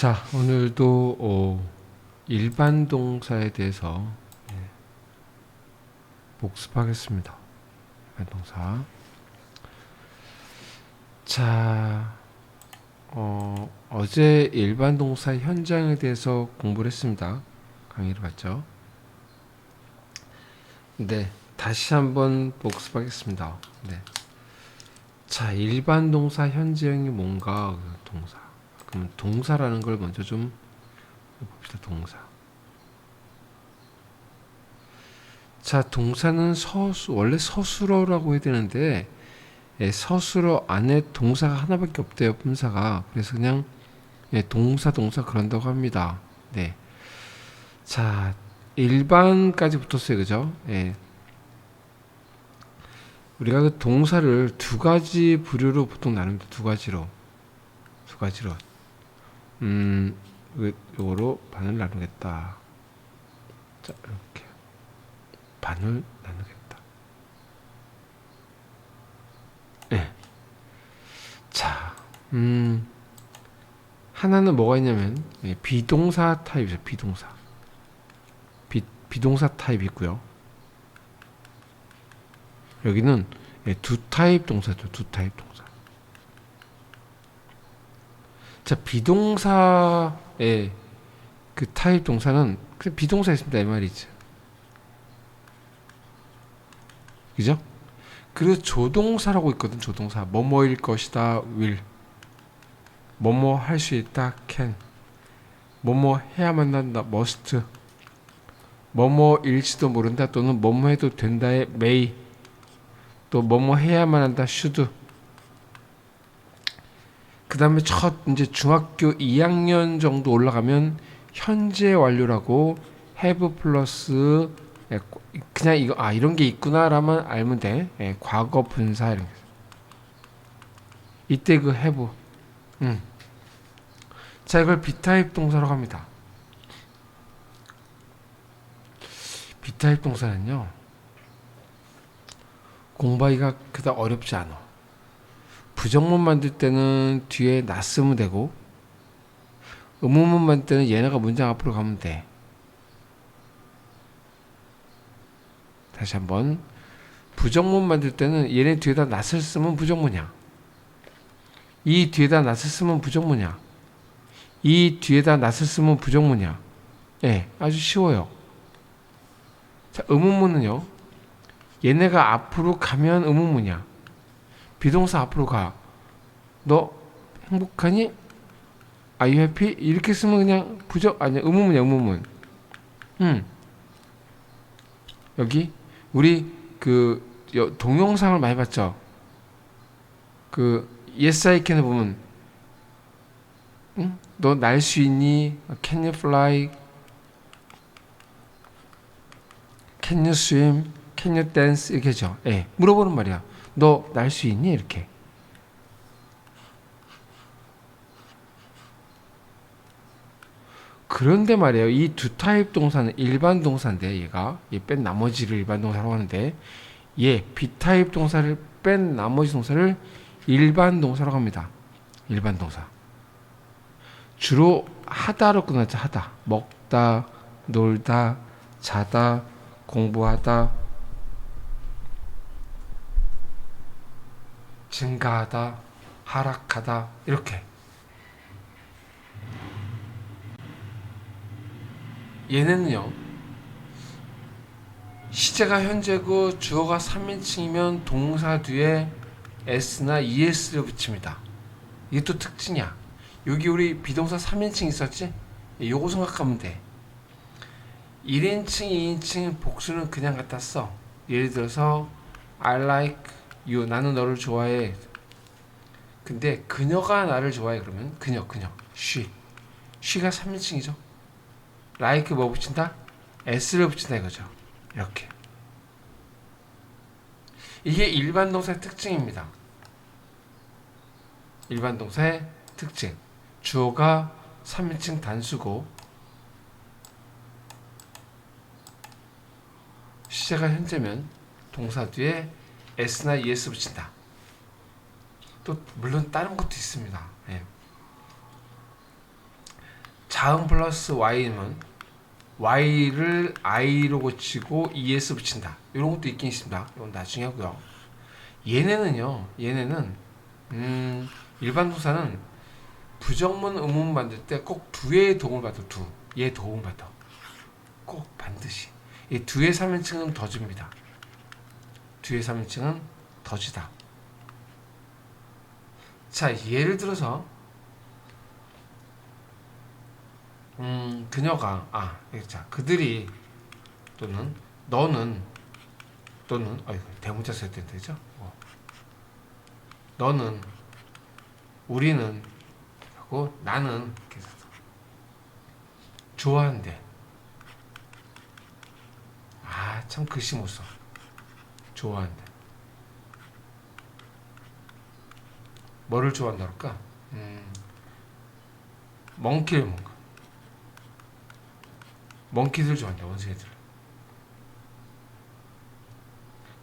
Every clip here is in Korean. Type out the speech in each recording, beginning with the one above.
자, 오늘도 어, 일반 동사에 대해서 예, 복습하겠습니다. 일반 동사. 자, 어, 어제 일반 동사 현장에 대해서 공부를 했습니다. 강의를 봤죠. 네, 다시 한번 복습하겠습니다. 네. 자, 일반 동사 현재형이 뭔가 그 동사. 그럼 동사라는 걸 먼저 좀 봅시다. 동사. 자, 동사는 서수 원래 서술어라고 해야 되는데 예, 서술어 안에 동사가 하나밖에 없대요. 품사가. 그래서 그냥 예, 동사 동사 그런다고 합니다. 네. 자, 일반까지 붙었어요. 그죠? 예. 우리가 그 동사를 두 가지 부류로 보통 나눕니다. 두 가지로. 두 가지로. 음, 요- 요거로 반을 나누겠다. 자, 이렇게. 반을 나누겠다. 네. 자, 음, 하나는 뭐가 있냐면, 예, 비동사 타입이죠, 비동사. 비, 비동사 타입이 있고요. 여기는 예, 두 타입 동사죠, 두 타입 동사. 자, 비동사의 그 타입 동사는 그냥 비동사 있습니다. 이 말이죠. 그죠? 그리고 조동사라고 있거든. 조동사. 뭐뭐일 것이다. will. 뭐뭐 할 수 있다. can. 뭐뭐 해야만 한다. must. 뭐뭐일지도 모른다. 또는 뭐뭐 해도 된다의 may. 또 뭐뭐 해야만 한다. should. 그 다음에 첫 이제 중학교 2학년 정도 올라가면 현재 완료라고 have 플러스 예, 그냥 이거 아 이런 게 있구나라면 알면 돼. 예, 과거 분사 이런 게. 이때 그 have. 음. 자 이걸 비타입 동사라고 합니다. 비타입 동사는요. 공부하기가 그닥 어렵지 않아. 부정문 만들 때는 뒤에 나 쓰면 되고 의문문 만들 때는 얘네가 문장 앞으로 가면 돼. 다시 한번 부정문 만들 때는 얘네 뒤에다 낫을 쓰면 부정문이야. 이 뒤에다 낫을 쓰면 부정문이야. 이 뒤에다 낫을 쓰면 부정문이야. 예, 아주 쉬워요. 자, 의문문은요. 얘네가 앞으로 가면 의문문이야. 비동사 앞으로 가. 너 행복하니? Are you happy? 이렇게 쓰면 그냥 부정 아니야 의문문이야 의문문. 음. 여기 우리 그 여- 동영상을 많이 봤죠. 그 Yes I Can을 보면, 응? 너 날 수 있니? Can you fly? Can you swim? Can you dance? 이렇게 죠. 예, 물어보는 말이야. 너 날 수 있니? 이렇게. 그런데 말이에요. 이 두 타입 동사는 일반 동사인데 얘가 얘 뺀 나머지를 일반 동사라고 하는데 얘 비타입 동사를 뺀 나머지 동사를 일반 동사라고 합니다. 일반 동사. 주로 하다로 끝나죠. 하다. 먹다, 놀다, 자다, 공부하다, 증가하다, 하락하다 이렇게. 얘네는요. 시제가 현재고 주어가 3인칭이면 동사 뒤에 s나 es를 붙입니다. 이게 또 특징이야. 여기 우리 비동사 3인칭 있었지? 요거 생각하면 돼. 1인칭, 2인칭 복수는 그냥 갖다 써. 예를 들어서 I like you. 나는 너를 좋아해. 근데 그녀가 나를 좋아해 그러면 그녀, 그녀. she. she가 3인칭이죠. like 뭐 붙인다? s를 붙인다 이거죠. 이렇게. 이게 일반 동사의 특징입니다. 일반 동사의 특징. 주어가 3인칭 단수고 시제가 현재면 동사 뒤에 s나 es 붙인다. 또 물론 다른 것도 있습니다. 예. 자음 플러스 y는 y를 i로 고치고 es 붙인다. 이런 것도 있긴 있습니다. 이건 나중에 하고요. 얘네는요. 얘네는 음, 일반 동사는 부정문 의문 만들 때 꼭 두의 도움을 받아 두. 얘 도움 받아. 꼭 반드시. 이 두의 3인칭은 더 줍니다. 두의 3인칭은 더지다. 자, 예를 들어서 음, 그녀가 아, 자, 그들이 또는 너는 또는 아이고 대문자 써야 되죠. 어. 너는 우리는 하고 나는 이렇게 좋아한대. 아, 참 글씨 못 써. 좋아한대. 뭐를 좋아한다 그럴까? 음, 멍키를 거. 멍키들 좋아한다, 원숭이들.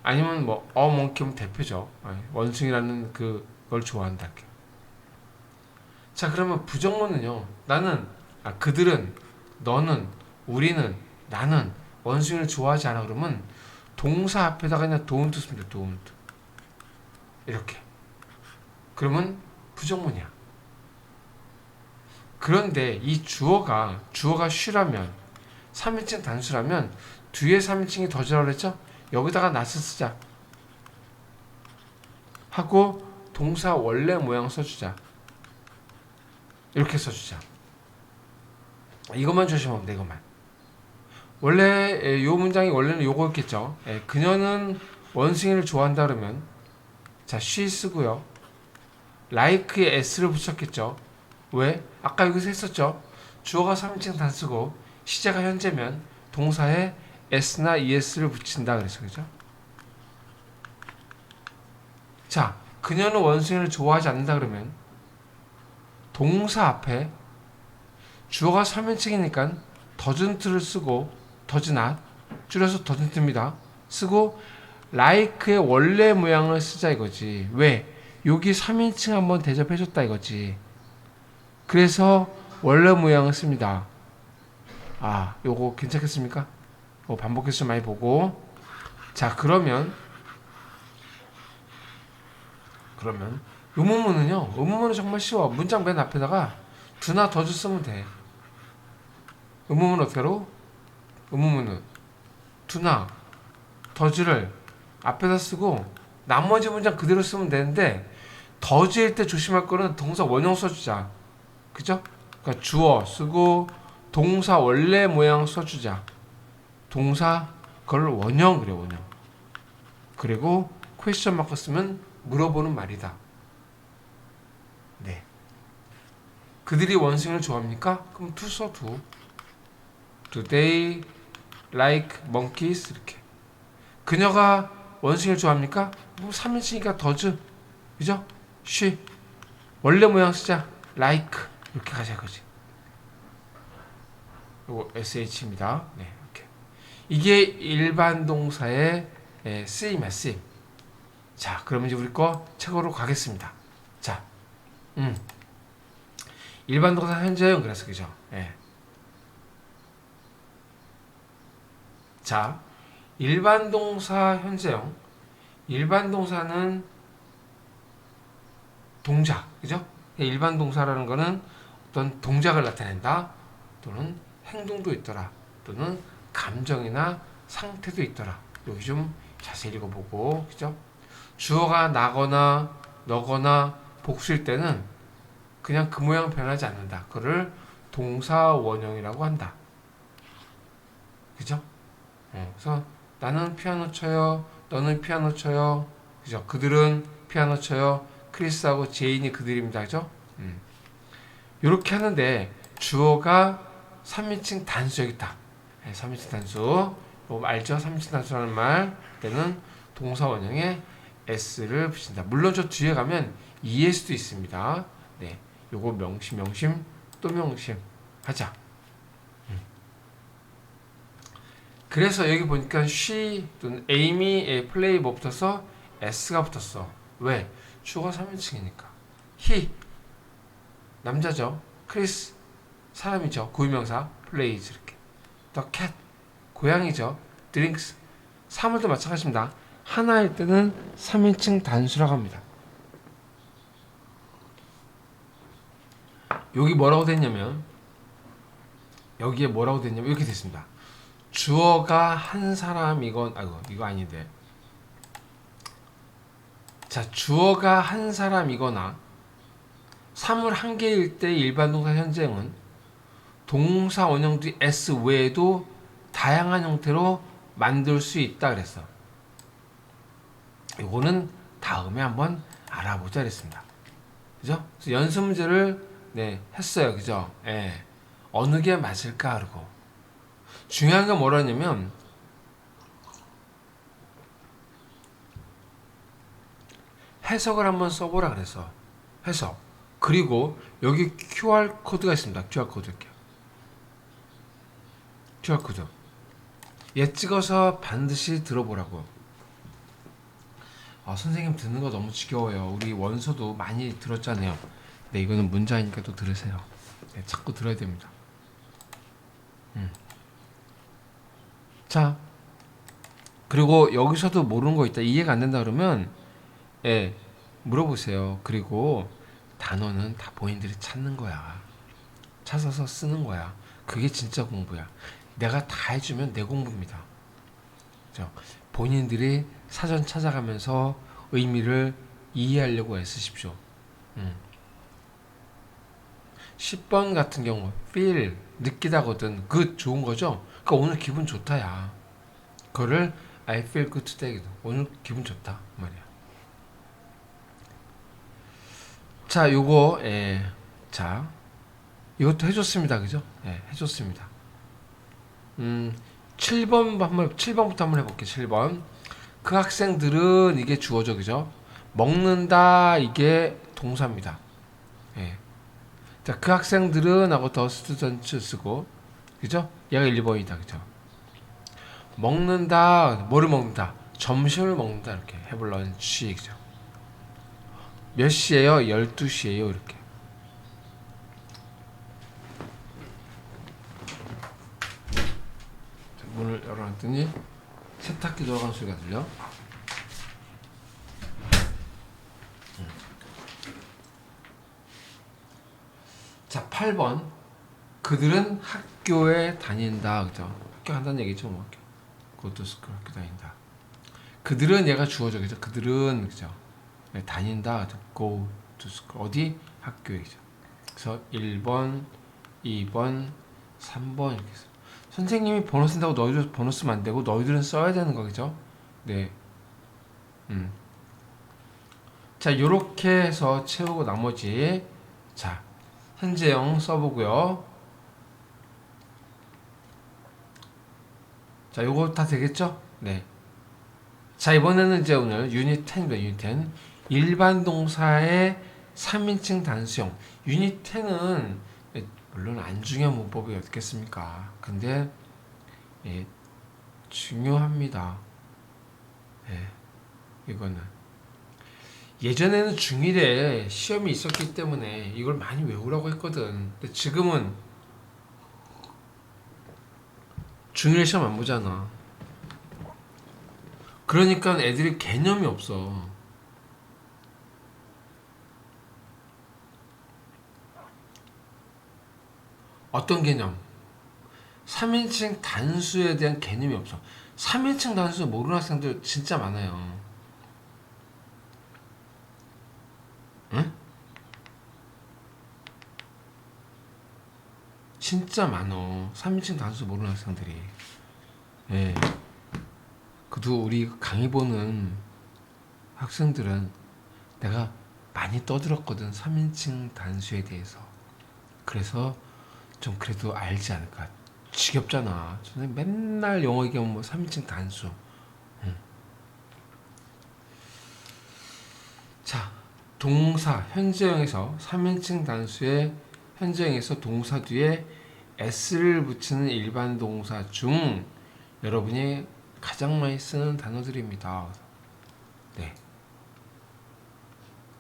아니면 뭐, 어, 멍키면 대표죠. 아니, 원숭이라는 그걸 좋아한다. 자, 그러면 부정문은요. 나는, 아, 그들은, 너는, 우리는, 나는 원숭이를 좋아하지 않아. 그러면 동사 앞에다가 그냥 도움투 씁니다. 도움투. 이렇게. 그러면 부정문이야. 그런데 이 주어가 주어가 쉬라면 3인칭 단수라면 뒤에 3인칭이 더 지라고 그랬죠? 여기다가 낫을 쓰자. 하고 동사 원래 모양 써주자. 이렇게 써주자. 이것만 조심하면 돼, 이것만. 원래 요 문장이 원래는 요거였겠죠. 예, 그녀는 원숭이를 좋아한다 그러면 자, she 쓰고요. like에 s를 붙였겠죠. 왜? 아까 여기서 했었죠. 주어가 3인칭 단수고 시제가 현재면 동사에 s나 es를 붙인다 그랬어. 그죠? 자, 그녀는 원숭이를 좋아하지 않는다 그러면 동사 앞에 주어가 3인칭이니까 doesn't를 쓰고 not 줄여서 doesn't입니다. 쓰고 like의 원래 모양을 쓰자 이거지. 왜? 여기 3인칭 한번 대접해줬다 이거지. 그래서 원래 모양을 씁니다. 아, 요거 괜찮겠습니까? 어, 반복 횟수 많이 보고. 자, 그러면 그러면 의문문은요. 의문문은 정말 쉬워. 문장 맨 앞에다가 두나 더주 쓰면 돼. 의문문 어떻게로? 의문문은 두나 더주를 앞에다 쓰고 나머지 문장 그대로 쓰면 되는데 더즈일 때 조심할 거는 동사 원형 써주자. 그죠? 그러니까 주어 쓰고 동사 원래 모양 써주자. 동사 그걸 원형 그래 원형. 그리고 퀘스천 마크 쓰면 물어보는 말이다. 네. 그들이 원숭이를 좋아합니까? 그럼 do. Do they like monkeys? 이렇게. 그녀가 원숭이를 좋아합니까? 뭐 3인칭이니까 does. 그죠? she. 원래 모양 쓰자. like. 이렇게 가자 거지. 요거 sh입니다. 네, 이렇게. 이게 일반 동사의 에, 쓰임이야, 쓰임. 자, 그러면 이제 우리 거 책으로 가겠습니다. 자, 음. 일반 동사 현재형 그래서 그죠? 예. 자, 일반 동사 현재형. 일반 동사는 동작, 그죠? 일반 동사라는 거는 어떤 동작을 나타낸다, 또는 행동도 있더라, 또는 감정이나 상태도 있더라. 여기 좀 자세히 읽어보고, 그죠? 주어가 나거나 너거나 복수일 때는 그냥 그 모양 변하지 않는다. 그를 동사 원형이라고 한다. 그죠? 어, 그래서 나는 피아노 쳐요. 너는 피아노 쳐요. 그죠? 그들은 피아노 쳐요. 크리스하고 제인이 그들입니다. 그죠? 음. 이렇게 하는데 주어가 3인칭 단수 여기 있다. 네, 3인칭 단수. 뭐 알죠? 3인칭 단수라는 말. 때는 동사 원형에 s를 붙인다. 물론 저 뒤에 가면 es도 있습니다. 네. 요거 명심 명심 또 명심 하자. 음. 그래서 여기 보니까 she 또는 amy의 플레이 뭐 붙어서 s가 붙었어. 왜? 주어가 3인칭이니까. he 남자죠. 크리스 사람이죠. 고유명사 plays 이렇게. the cat 고양이죠. drinks 사물도 마찬가지입니다. 하나일 때는 3인칭 단수라고 합니다. 여기 뭐라고 됐냐면 여기에 뭐라고 됐냐면 이렇게 됐습니다. 주어가 한 사람이건 아이고 이거 아닌데 자 주어가 한 사람이거나 사물 한 개일 때 일반 동사 현재형은 동사 원형 뒤 s 외에도 다양한 형태로 만들 수 있다 그랬어. 이거는 다음에 한번 알아보자 그랬습니다. 그죠? 연습 문제를 네, 했어요. 그죠? 예. 어느 게 맞을까 그러고. 중요한 건 뭐라냐면 해석을 한번 써보라 그래서 해석. 그리고 여기 QR 코드가 있습니다. QR 코드 이렇게. QR 코드. 얘 찍어서 반드시 들어보라고. 아, 선생님 듣는 거 너무 지겨워요. 우리 원서도 많이 들었잖아요. 네, 이거는 문자니까 또 들으세요. 네, 자꾸 들어야 됩니다. 음. 자, 그리고 여기서도 모르는 거 있다. 이해가 안 된다 그러면, 예, 물어보세요. 그리고 단어는 다 본인들이 찾는 거야. 찾아서 쓰는 거야. 그게 진짜 공부야. 내가 다 해주면 내 공부입니다. 그죠? 본인들이 사전 찾아가면서 의미를 이해하려고 애쓰십시오. 음. 10번 같은 경우 feel 느끼다거든 good 좋은 거죠. 그러니까 오늘 기분 좋다야. 그거를 I feel good today 오늘 기분 좋다 말이야. 자, 요거 예, 자 이것도 해줬습니다, 그죠? 예, 해줬습니다. 음, 7번 한번 7번부터 한번 해볼게요. 7번 그 학생들은 이게 주어져 그죠? 먹는다 이게 동사입니다. 예. 자, 그 학생들은 하고 더 스튜던츠 쓰고 그죠? 얘가 1번이다 그죠? 먹는다 뭐를 먹는다 점심을 먹는다 이렇게 해블런치 그죠? 몇 시에요? 12시에요 이렇게 자, 문을 열어놨더니 세탁기 돌아가는 소리가 들려 자, 8번. 그들은 학 교에 다닌다. 그죠? 학교 한다는 얘기죠, 뭐. 학교. 고도 스쿨 학교 다닌다. 그들은 얘가 주어져. 그죠? 그들은, 그죠? 네, 다닌다. 그죠? go to school. 어디? 학교에. 그죠? 그래서 1번, 2번, 3번 이렇게 써. 선생님이 번호 쓴다고 너희들 번호 쓰면 안 되고 너희들은 써야 되는 거죠. 네. 음. 자, 요렇게 해서 채우고 나머지 자, 현재형 써보고요. 자, 요거 다 되겠죠? 네. 자, 이번에는 이제 오늘 유닛 10입니다. 유닛 10. 일반 동사의 3인칭 단수형. 유닛 10은 물론 안 중요한 문법이 어떻겠습니까? 근데 예, 중요합니다. 예, 이거는 예전에는 중1에 시험이 있었기 때문에 이걸 많이 외우라고 했거든. 근데 지금은 중1 시험 안 보잖아. 그러니까 애들이 개념이 없어. 어떤 개념? 3인칭 단수에 대한 개념이 없어. 3인칭 단수 모르는 학생들 진짜 많아요. 진짜 많어. 3인칭 단수 모르는 학생들이. 예. 그도 우리 강의 보는 학생들은 내가 많이 떠들었거든. 3인칭 단수에 대해서. 그래서 좀 그래도 알지 않을까. 지겹잖아. 선생님 맨날 영어 얘기하면 뭐 3인칭 단수. 응. 자, 동사 현재형에서 3인칭 단수의 현재형에서 동사 뒤에 s를 붙이는 일반 동사 중 여러분이 가장 많이 쓰는 단어들입니다. 네.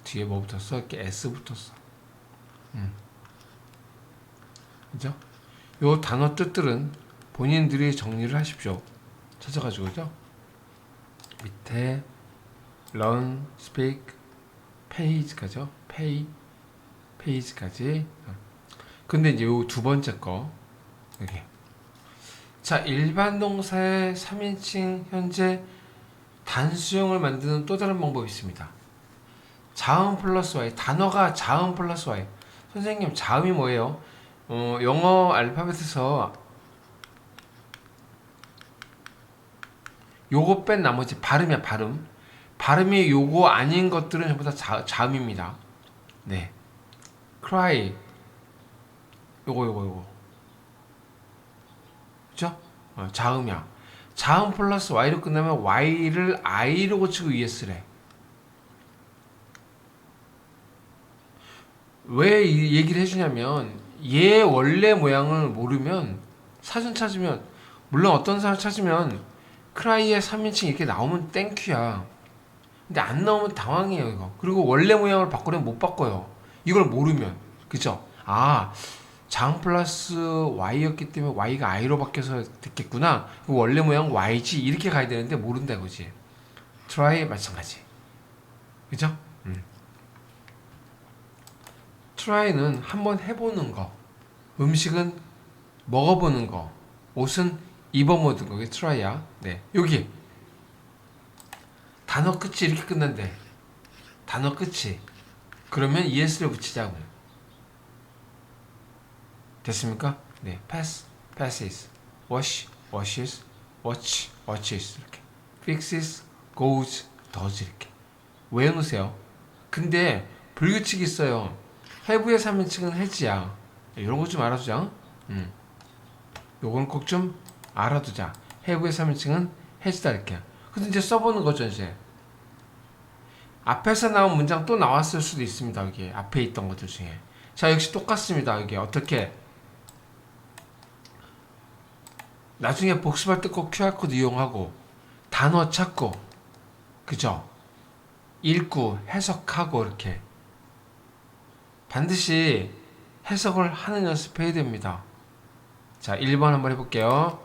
뒤에 뭐 붙었어? 이렇게 s 붙었어. 음. 그죠? 요 단어 뜻들은 본인들이 정리를 하십시오. 찾아가지고 그죠? 밑에 learn, speak, page까지요. pay, page까지. 근데 이제 요 두 번째 거 여기. 자, 일반 동사의 3인칭 현재 단수형을 만드는 또 다른 방법이 있습니다. 자음 플러스 y 단어가 자음 플러스 y 선생님 자음이 뭐예요? 어, 영어 알파벳에서 요거 뺀 나머지 발음이야 발음 발음이 요거 아닌 것들은 전부 다 자, 자음입니다 네 cry 요거 요거 요거. 그죠? 어, 자음이야 자음 플러스 y로 끝나면 y를 i로 고치고 es래 왜 이 얘기를 해주냐면 얘 원래 모양을 모르면 사전 찾으면 물론 어떤 사람 찾으면 크라이의 3인칭 이렇게 나오면 땡큐야. 근데 안 나오면 당황해요 이거. 그리고 원래 모양을 바꾸려면 못 바꿔요. 이걸 모르면. 그죠 아 장 플러스 y였기 때문에 y가 i로 바뀌어서 됐겠구나. 그 원래 모양 y지 이렇게 가야 되는데 모른다 이거지. Try 마찬가지. 그죠? 음. try는 한번 해보는 거. 음식은 먹어보는 거. 옷은 입어보는 거. 그게 try야. 네. 여기. 단어 끝이 이렇게 끝난대. 단어 끝이. 그러면 es를 붙이자고 됐습니까? 네. Pass, passes. Wash, washes. Watch, watches. 이렇게. Fixes, goes, does 이렇게. 외워놓으세요. 근데 불규칙이 있어요. have의 3인칭은 has야. 이런 거 좀 알아두자. 음. 요건 꼭 좀 알아두자. have의 3인칭은 has다 이렇게. 근데 이제 써보는 거죠 이제. 앞에서 나온 문장 또 나왔을 수도 있습니다 여기 앞에 있던 것들 중에. 자 역시 똑같습니다 여기 어떻게 나중에 복습할 때 꼭 QR코드 이용하고 단어 찾고 그죠? 읽고 해석하고 이렇게. 반드시 해석을 하는 연습해야 됩니다. 자 1번 한번 해볼게요.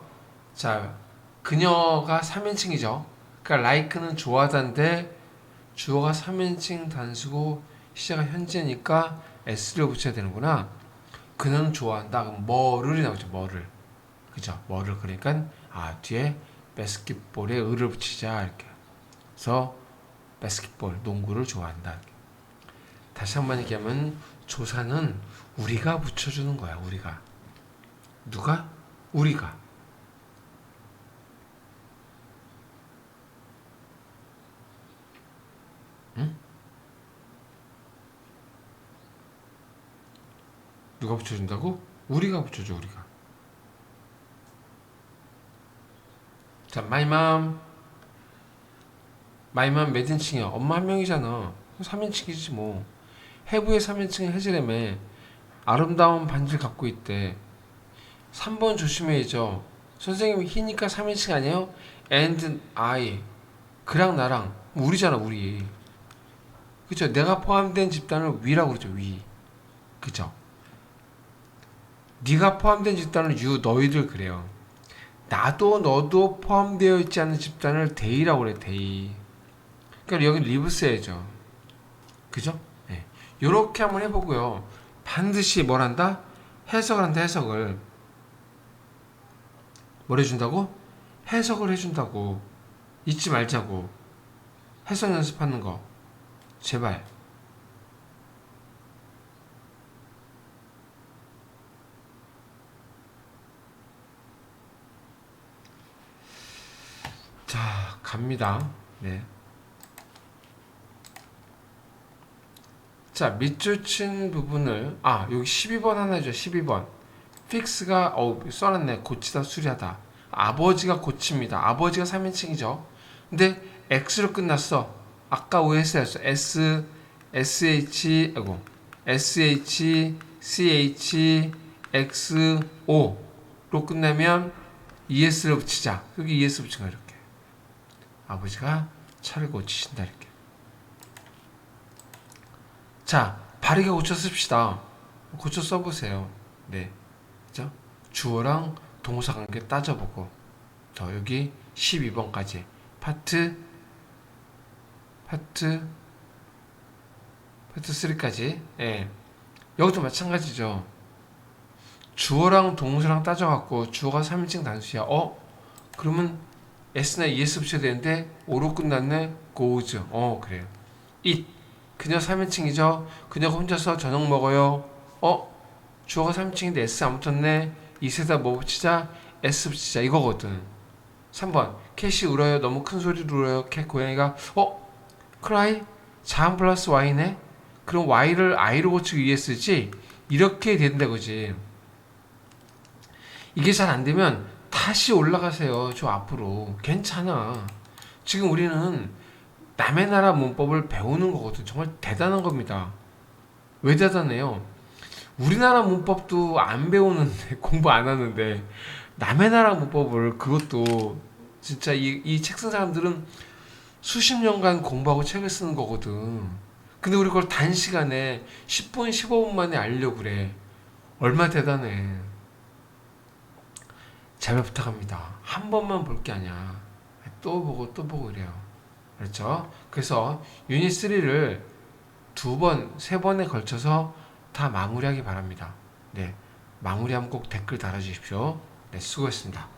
자 그녀가 3인칭이죠. 그러니까 like는 좋아하다인데 주어가 3인칭 단수고 시제가 현재니까 s를 붙여야 되는구나. 그는 좋아한다. 그럼 뭐를 나오죠? 뭐를 그죠 뭐를 그러니까 아 뒤에 바스켓볼에 을을 붙이자 이렇게 그래서 바스켓볼 농구를 좋아한다. 다시 한 번 얘기하면 조사는 우리가 붙여주는 거야 우리가 누가 우리가 응? 누가 붙여준다고? 우리가 붙여줘 우리가 자, my mom. my 몇 인칭이야? 엄마 한 명이잖아. 3인칭이지 뭐. 해부의 3인칭은 해지래매. 아름다운 반지를 갖고 있대. 3번 조심해야죠. 선생님이 희니까 3인칭 아니에요? and I. 그랑 나랑. 우리잖아, 우리. 그죠? 내가 포함된 집단을 위라고 그러죠, 위. 그죠? 네가 포함된 집단을 you, 너희들 그래요. 나도 너도 포함되어 있지 않은 집단을 데이라고 그래 데이 그러니까 여기 리브 써야죠 그죠? 네. 요렇게 한번 해보고요 반드시 뭘 한다? 해석을 한다 해석을 뭘 해준다고? 해석을 해준다고 잊지 말자고 해석 연습하는 거 제발 자, 갑니다. 네. 자, 밑줄 친 부분을 아, 여기 12번 하나죠. 12번. 픽스가 어, 써놨네. 고치다 수리하다. 아버지가 고칩니다. 아버지가 3인칭이죠. 근데 X로 끝났어. 아까 OS였어. S SH 아이고. SH CH X O로 끝나면 ES를 붙이자. 여기 ES 붙인 거 이렇게. 아버지가 차를 고치신다 이렇게. 자, 바르게 고쳐 씁시다. 고쳐 써보세요. 네. 그죠? 주어랑 동사 관계 따져보고 저 여기 12번까지 파트 파트 파트 3까지 예. 여기도 마찬가지죠. 주어랑 동사랑 따져갖고 주어가 3인칭 단수야. 어? 그러면 S나 ES 붙여야 되는데 O로 끝났네. goes. 어 그래요. it. 그녀 3인칭이죠. 그녀가 혼자서 저녁 먹어요. 어? 주어가 3인칭인데 S 안 붙었네. it에다 뭐 붙이자? S 붙이자. 이거거든. 3번. 캣이 울어요. 너무 큰 소리로 울어요. 캣 고양이가 어? cry? 자음 플러스 y네? 그럼 y를 i로 고치기 위해 쓰지? 이렇게 된다 그지? 이게 잘 안 되면 다시 올라가세요. 저 앞으로. 괜찮아. 지금 우리는 남의 나라 문법을 배우는 거거든. 정말 대단한 겁니다. 왜 대단해요? 우리나라 문법도 안 배우는데, 공부 안 하는데, 남의 나라 문법을 그것도 진짜 이, 이책쓴 사람들은 수십 년간 공부하고 책을 쓰는 거거든. 근데 우리 그걸 단시간에 10분, 15분 만에 알려고 그래. 얼마 대단해. 잘 부탁합니다. 한 번만 볼 게 아니야. 또 보고 또 보고 이래요. 그렇죠? 그래서 유닛 3를 두 번, 세 번에 걸쳐서 다 마무리하기 바랍니다. 네. 마무리하면 꼭 댓글 달아주십시오. 네, 수고했습니다.